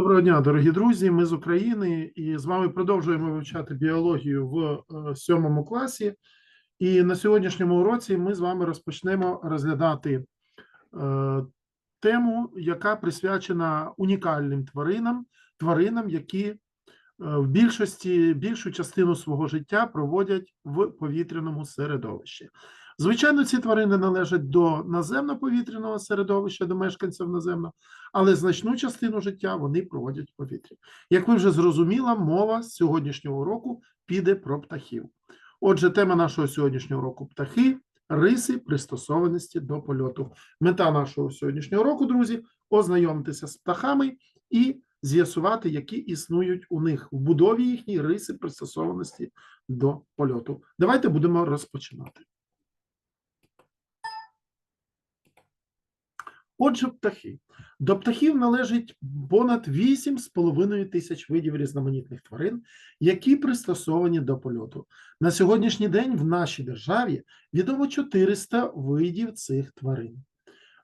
Доброго дня, дорогі друзі. Ми з України і з вами продовжуємо вивчати біологію в е, сьомому класі. І на сьогоднішньому уроці ми з вами розпочнемо розглядати е, тему, яка присвячена унікальним тваринам, тваринам, які е, в більшості більшу частину свого життя проводять в повітряному середовищі. Звичайно, ці тварини належать до наземно-повітряного середовища, до мешканців наземного, але значну частину життя вони проводять в повітрі. Як ви вже зрозуміли, мова з сьогоднішнього року піде про птахів. Отже, тема нашого сьогоднішнього року птахи, риси пристосованості до польоту. Мета нашого сьогоднішнього року, друзі, ознайомитися з птахами і з'ясувати, які існують у них в будові їхній риси пристосованості до польоту. Давайте будемо розпочинати. Отже, птахи. До птахів належить понад 8,5 тисяч видів різноманітних тварин, які пристосовані до польоту. На сьогоднішній день в нашій державі відомо 400 видів цих тварин.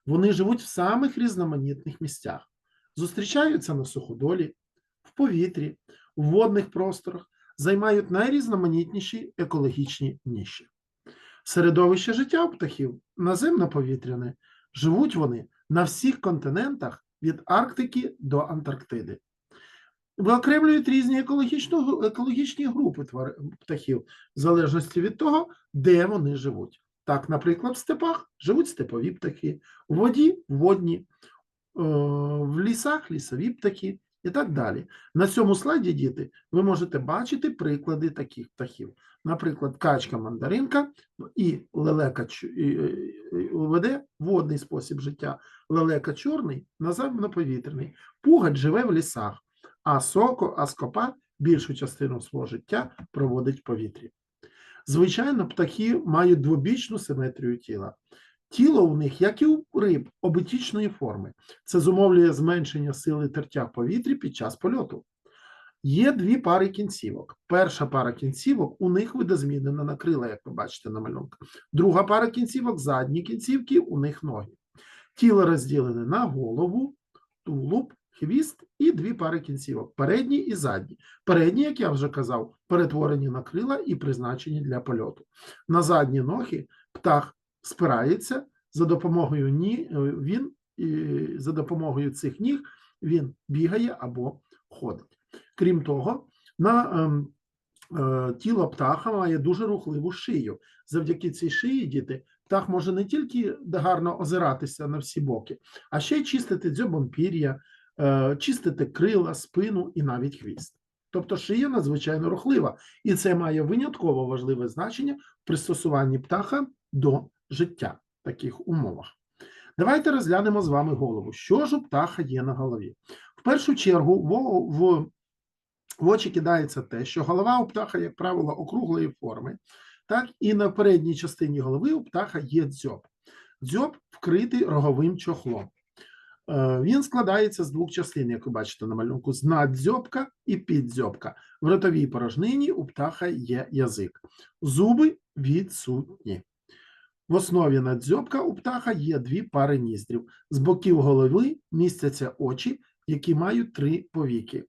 Вони живуть в самих різноманітних місцях, зустрічаються на суходолі, в повітрі, в водних просторах, займають найрізноманітніші екологічні ніші. Середовище життя птахів наземно-повітряне, живуть вони на всіх континентах від Арктики до Антарктиди. Виокремлюють різні екологічні групи птахів, в залежності від того, де вони живуть. Так, наприклад, в степах живуть степові птахи, в воді водні, е, в лісах лісові птахи і так далі. На цьому слайді, діти, ви можете бачити приклади таких птахів. Наприклад, качка мандаринка і лелека веде водний спосіб життя. Лелека чорний, наземно-повітряний. Пугач живе в лісах, а соко, а скопа більшу частину свого життя проводить в повітрі. Звичайно, птахи мають двобічну симетрію тіла. Тіло у них, як і у риб, обетічної форми. Це зумовлює зменшення сили тертя в повітрі під час польоту. Є дві пари кінцівок. Перша пара кінцівок у них видозмінена на крила, як ви бачите на малюнку. Друга пара кінцівок задні кінцівки, у них ноги. Тіло розділене на голову, тулуб, хвіст і дві пари кінцівок передні і задні. Передні, як я вже казав, перетворені на крила і призначені для польоту. На задні ноги птах спирається за допомогою ні, е, він за допомогою цих ніг він бігає або ходить. Крім того, на ем, е, тіло птаха має дуже рухливу шию. Завдяки цій шиї діти птах може не тільки гарно озиратися на всі боки, а ще й чистити дзьобом пір'я, е, чистити крила, спину і навіть хвіст. Тобто шия надзвичайно рухлива, і це має винятково важливе значення в пристосуванні птаха до життя в таких умовах. Давайте розглянемо з вами голову. Що ж у птаха є на голові? В першу чергу в, в, в очі кидається те, що голова у птаха, як правило, округлої форми, так і на передній частині голови у птаха є дзьоб. Дзьоб вкритий роговим чохлом. Е, Він складається з двох частин, як ви бачите на малюнку: з наддзьобка і піддзьобка. В ротовій порожнині у птаха є язик. Зуби відсутні. В основі наддзьобка у птаха є дві пари ніздрів. З боків голови містяться очі, які мають три повіки.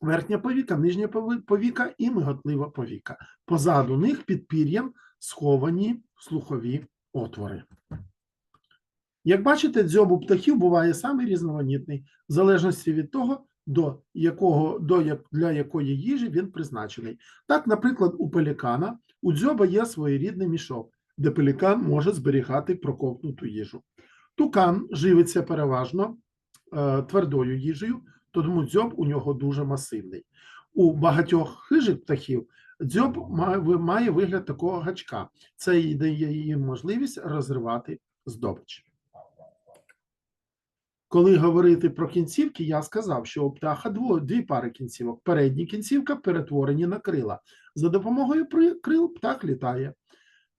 Верхня повіка, нижня повіка і миготлива повіка. Позаду них під пір'ям сховані слухові отвори. Як бачите, дзьоб у птахів буває саме різноманітний, в залежності від того, до якого, до для якої їжі він призначений. Так, наприклад, у пелікана у дзьоба є своєрідний мішок, де пелікан може зберігати проковтнуту їжу. Тукан живиться переважно е, твердою їжею, тому дзьоб у нього дуже масивний. У багатьох хижих птахів дзьоб має вигляд такого гачка. Це дає їм можливість розривати здобич. Коли говорити про кінцівки, я сказав, що у птаха дво, дві пари кінцівок. Передні кінцівка перетворені на крила. За допомогою крил птах літає.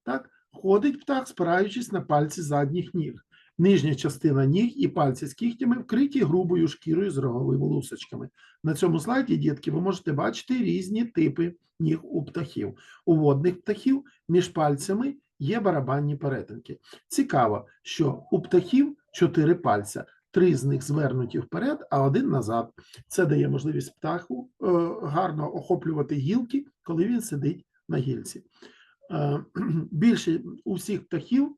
Так, ходить птах, спираючись на пальці задніх ніг. Нижня частина ніг і пальці з кігтями вкриті грубою шкірою з роговими лусочками. На цьому слайді, дітки, ви можете бачити різні типи ніг у птахів. У водних птахів між пальцями є барабанні перетинки. Цікаво, що у птахів чотири пальця. Три з них звернуті вперед, а один назад. Це дає можливість птаху е, гарно охоплювати гілки, коли він сидить на гілці. Е, Більше у всіх птахів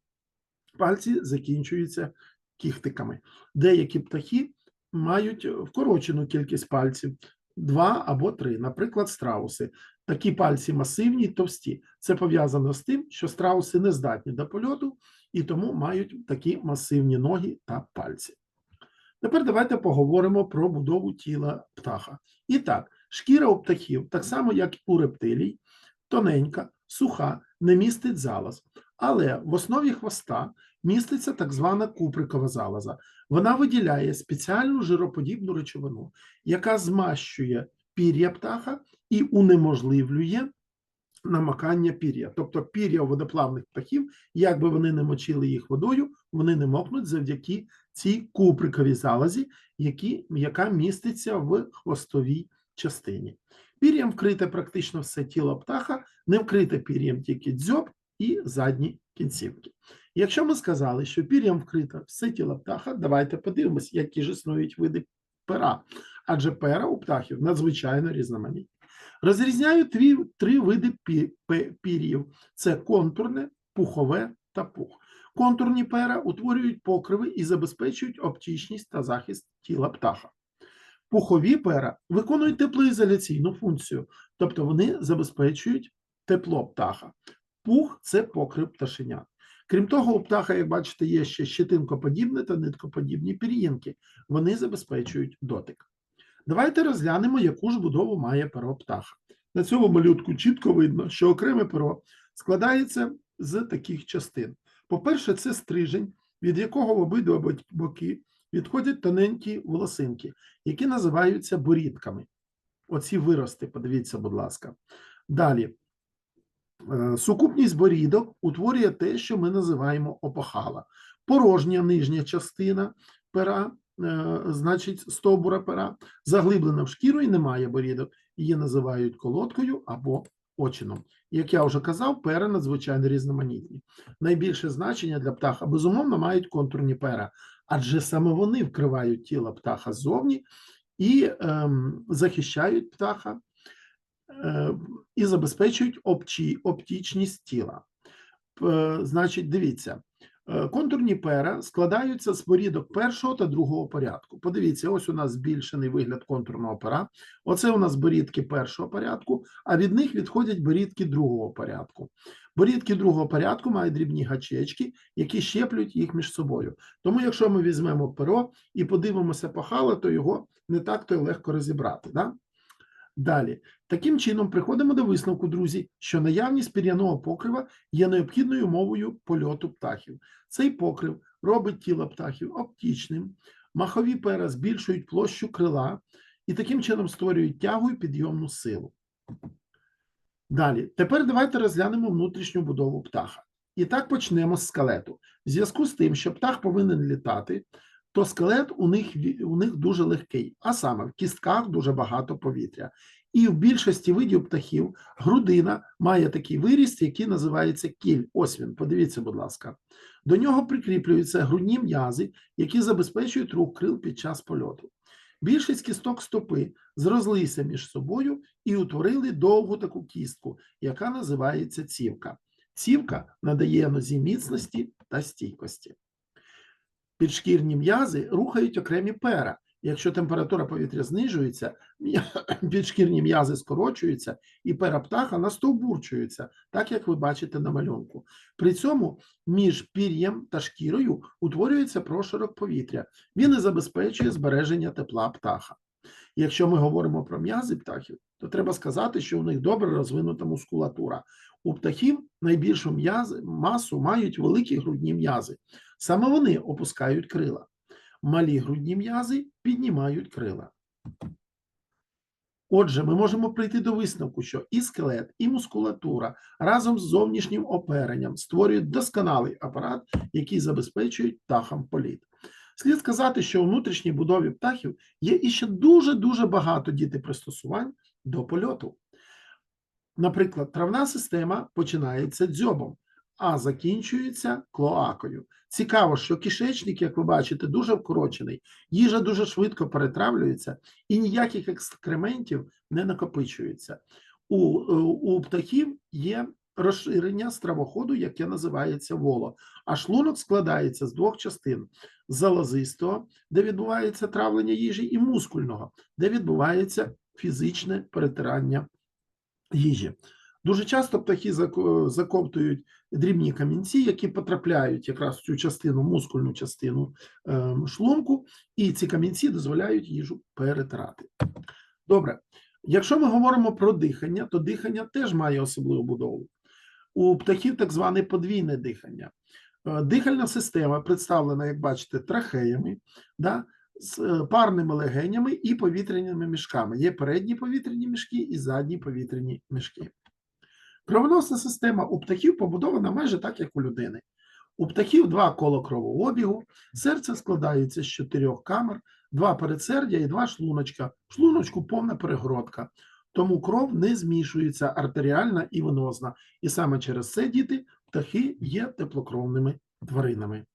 пальці закінчуються кіхтиками. Деякі птахи мають вкорочену кількість пальців два або три, наприклад, страуси. Такі пальці масивні товсті. Це пов'язано з тим, що страуси не здатні до польоту і тому мають такі масивні ноги та пальці. Тепер давайте поговоримо про будову тіла птаха. І так, шкіра у птахів, так само як у рептилій, тоненька, суха, не містить залоз. Але в основі хвоста міститься так звана куприкова залоза. Вона виділяє спеціальну жироподібну речовину, яка змащує пір'я птаха і унеможливлює намакання пір'я. Тобто пір'я водоплавних птахів, як би вони не мочили їх водою, вони не мокнуть завдяки цій куприковій залозі, які, яка міститься в хвостовій частині. Пір'ям вкрите практично все тіло птаха, не вкрите пір'ям тільки дзьоб і задні кінцівки. Якщо ми сказали, що пір'ям вкрите все тіло птаха, давайте подивимось, які ж існують види пера. Адже пера у птахів надзвичайно різноманітні. Розрізняють три, три види пі- пір'їв: це контурне, пухове та пух. Контурні пера утворюють покриви і забезпечують оптічність та захист тіла птаха. Пухові пера виконують теплоізоляційну функцію, тобто вони забезпечують тепло птаха. Пух це покрив пташенят. Крім того, у птаха, як бачите, є ще щетинкоподібні та ниткоподібні пір'їнки. Вони забезпечують дотик. Давайте розглянемо, яку ж будову має перо птаха. На цьому малютку чітко видно, що окреме перо складається з таких частин. По-перше, це стрижень, від якого в обидва боки відходять тоненькі волосинки, які називаються борідками. Оці вирости, подивіться, будь ласка. Далі. Е, Сукупність борідок утворює те, що ми називаємо опахала. Порожня нижня частина пера, значить, стовбура пера, заглиблена в шкіру і немає борідок. Її називають колодкою або очином. Як я вже казав, пера надзвичайно різноманітні. Найбільше значення для птаха, безумовно, мають контурні пера, адже саме вони вкривають тіло птаха ззовні і ем, захищають птаха е, і забезпечують опчі, оптічність тіла. Значить, дивіться, е, контурні пера складаються з порідок першого та другого порядку. Подивіться, ось у нас збільшений вигляд контурного пера. Оце у нас борідки першого порядку, а від них відходять борідки другого порядку. Борідки другого порядку мають дрібні гачечки, які щеплюють їх між собою. Тому, якщо ми візьмемо перо і подивимося пахало, то його не так то легко розібрати. Да? Далі, таким чином, приходимо до висновку, друзі, що наявність пір'яного покрива є необхідною мовою польоту птахів. Цей покрив робить тіло птахів оптічним, махові пера збільшують площу крила і таким чином створюють тягу і підйомну силу. Далі, тепер давайте розглянемо внутрішню будову птаха. І так почнемо з скелету. В зв'язку з тим, що птах повинен літати, то скелет у них, у них дуже легкий, а саме в кістках дуже багато повітря. І в більшості видів птахів грудина має такий виріст, який називається кіль. Ось він, подивіться, будь ласка. До нього прикріплюються грудні м'язи, які забезпечують рух крил під час польоту. Більшість кісток стопи зрослися між собою і утворили довгу таку кістку, яка називається цівка. Цівка надає нозі міцності та стійкості. Підшкірні м'язи рухають окремі пера. Якщо температура повітря знижується, підшкірні м'язи скорочуються і пера птаха настовбурчуються, так як ви бачите на малюнку. При цьому між пір'ям та шкірою утворюється прошарок повітря. Він і забезпечує збереження тепла птаха. Якщо ми говоримо про м'язи птахів, то треба сказати, що у них добре розвинута мускулатура. У птахів найбільшу м'язи, масу мають великі грудні м'язи. Саме вони опускають крила. Малі грудні м'язи піднімають крила. Отже, ми можемо прийти до висновку, що і скелет, і мускулатура разом з зовнішнім оперенням створюють досконалий апарат, який забезпечують птахам політ. Слід сказати, що у внутрішній будові птахів є іще дуже-дуже багато дітепристосувань до польоту. Наприклад, травна система починається дзьобом, а закінчується клоакою. Цікаво, що кишечник, як ви бачите, дуже вкорочений, їжа дуже швидко перетравлюється і ніяких екскрементів не накопичується. У, е, у птахів є розширення стравоходу, яке називається воло. А шлунок складається з двох частин: залозистого, де відбувається травлення їжі, і мускульного, де відбувається фізичне перетирання їжі. Дуже часто птахи зако- заковтують дрібні камінці, які потрапляють якраз в цю частину, мускульну частину ем, шлунку, і ці камінці дозволяють їжу перетирати. Добре, якщо ми говоримо про дихання, то дихання теж має особливу будову. У птахів так зване подвійне дихання. Е, Дихальна система представлена, як бачите, трахеями, да, з е, парними легенями і повітряними мішками. Є передні повітряні мішки і задні повітряні мішки. Кровоносна система у птахів побудована майже так, як у людини. У птахів два кола кровообігу, серце складається з чотирьох камер, два передсердя і два шлуночка. В шлуночку повна перегородка, тому кров не змішується артеріальна і венозна. І саме через це діти птахи є теплокровними тваринами.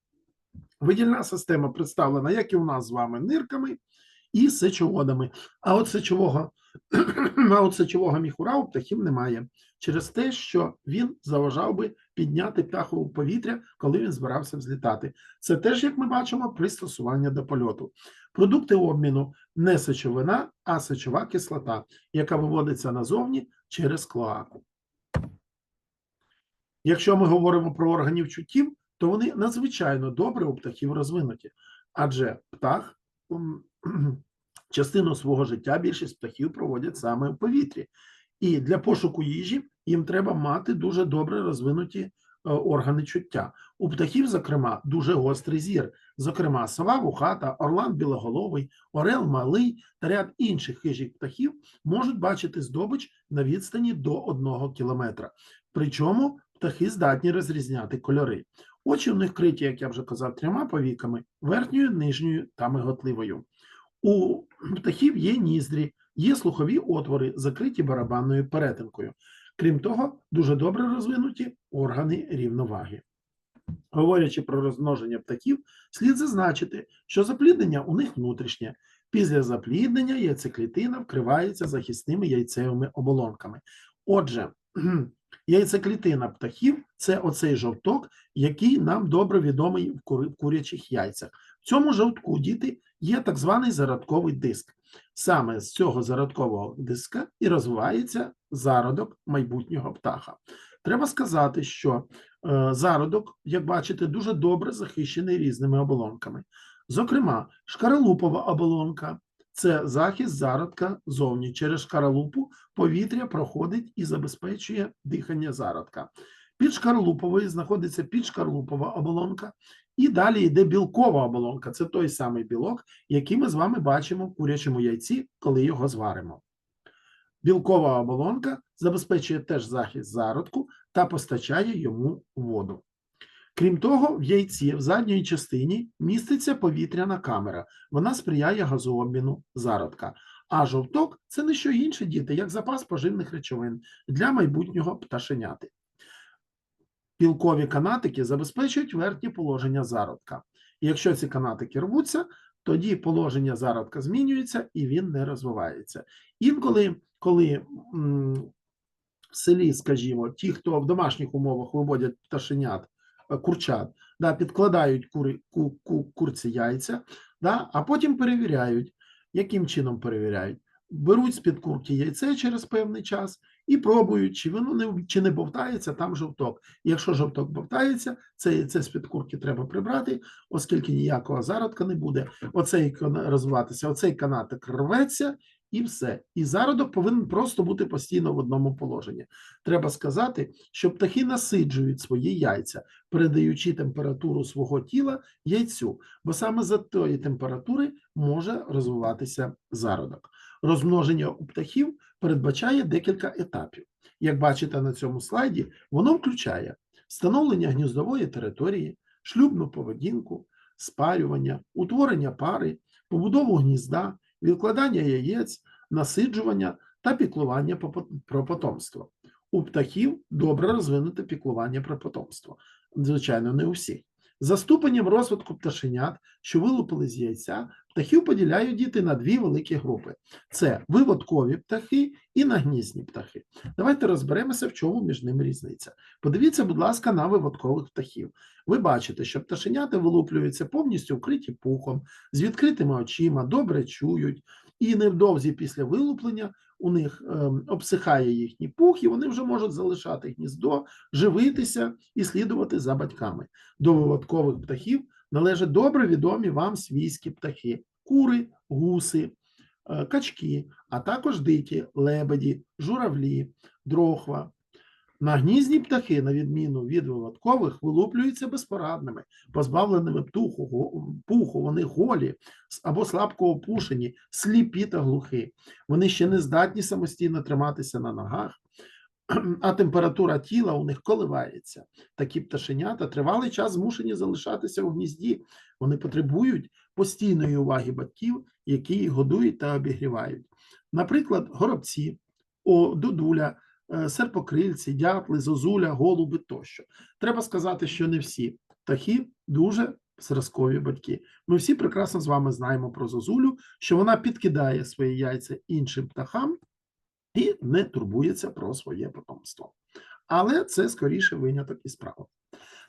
Видільна система представлена, як і у нас з вами, нирками і сечоводами. А от сечового, а от сечового міхура у птахів немає через те, що він заважав би підняти птаху у повітря, коли він збирався взлітати. Це теж, як ми бачимо, пристосування до польоту. Продукти обміну не сечовина, а сечова кислота, яка виводиться назовні через клоаку. Якщо ми говоримо про органів чуттів, то вони надзвичайно добре у птахів розвинуті, адже птах частину свого життя більшість птахів проводять саме в повітрі. І для пошуку їжі їм треба мати дуже добре розвинуті е, органи чуття. У птахів, зокрема, дуже гострий зір. Зокрема, сова вухата, орлан білоголовий, орел малий та ряд інших хижих птахів можуть бачити здобич на відстані до одного кілометра. Причому птахи здатні розрізняти кольори. Очі у них криті, як я вже казав, трьома повіками: верхньою, нижньою та миготливою. У птахів є ніздрі, є слухові отвори, закриті барабанною перетинкою. Крім того, дуже добре розвинуті органи рівноваги. Говорячи про розмноження птахів, слід зазначити, що запліднення у них внутрішнє. Після запліднення яйцеклітина вкривається захисними яйцевими оболонками. Отже, яйцеклітина птахів це оцей жовток, який нам добре відомий в курячих яйцях. В цьому жовтку діти є так званий зародковий диск. Саме з цього зародкового диска і розвивається зародок майбутнього птаха. Треба сказати, що е, зародок, як бачите, дуже добре захищений різними оболонками. Зокрема, шкаралупова оболонка це захист зародка зовні. Через шкаралупу повітря проходить і забезпечує дихання зародка. Під шкарлуповою знаходиться підшкарлупова оболонка, і далі йде білкова оболонка. Це той самий білок, який ми з вами бачимо в курячому яйці, коли його зваримо. Білкова оболонка забезпечує теж захист зародку та постачає йому воду. Крім того, в яйці в задній частині міститься повітряна камера. Вона сприяє газообміну зародка. А жовток це не що інше, діти, як запас поживних речовин для майбутнього пташеняти. Білкові канатики забезпечують верхнє положення зародка. І якщо ці канатики рвуться, тоді положення зародка змінюється і він не розвивається. Інколи, коли в селі, скажімо, ті, хто в домашніх умовах виводять пташенят, е, курчат, да, підкладають кури, ку, ку, курці яйця, да, а потім перевіряють. Яким чином перевіряють? Беруть з-під курки яйце через певний час і пробують, чи воно не чи не бовтається там жовток. Якщо жовток бовтається, це яйце з-під курки треба прибрати, оскільки ніякого зародка не буде. Оцей розвиватися, оцей канатик рветься, і все. І зародок повинен просто бути постійно в одному положенні. Треба сказати, що птахи насиджують свої яйця, передаючи температуру свого тіла яйцю, бо саме за тої температури може розвиватися зародок. Розмноження у птахів передбачає декілька етапів. Як бачите на цьому слайді, воно включає встановлення гніздової території, шлюбну поведінку, спарювання, утворення пари, побудову гнізда, відкладання яєць, насиджування та піклування про потомство. у птахів добре розвинуте піклування про потомство. Звичайно, не у всіх. За ступенем розвитку пташенят, що вилупили з яйця, птахів поділяють діти на дві великі групи: це виводкові птахи і нагнізні птахи. Давайте розберемося, в чому між ними різниця. Подивіться, будь ласка, на виводкових птахів. Ви бачите, що пташенята вилуплюються повністю вкриті пухом, з відкритими очима, добре чують, і невдовзі після вилуплення у них ем, обсихає їхній пух, і вони вже можуть залишати гніздо, живитися і слідувати за батьками. До виводкових птахів належать добре відомі вам свійські птахи: кури, гуси, е, качки, а також дикі, лебеді, журавлі, дрохва. Нагнізні птахи, на відміну від виводкових, вилуплюються безпорадними, позбавленими птуху, пуху, вони голі або слабко опушені, сліпі та глухі. Вони ще не здатні самостійно триматися на ногах, а температура тіла у них коливається. Такі пташенята тривалий час змушені залишатися у гнізді. Вони потребують постійної уваги батьків, які їх годують та обігрівають. Наприклад, горобці, о, дудуля, е, серпокрильці, дятли, зозуля, голуби тощо. Треба сказати, що не всі птахи дуже зразкові батьки. Ми всі прекрасно з вами знаємо про зозулю, що вона підкидає свої яйця іншим птахам і не турбується про своє потомство. Але це скоріше виняток із правил.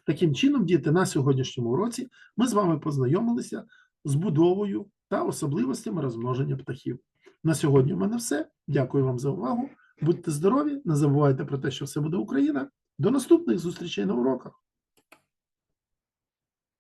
Таким чином, діти, на сьогоднішньому уроці ми з вами познайомилися з будовою та особливостями розмноження птахів. На сьогодні в мене все. Дякую вам за увагу. Будьте здорові, не забувайте про те, що все буде Україна. До наступних зустрічей на уроках.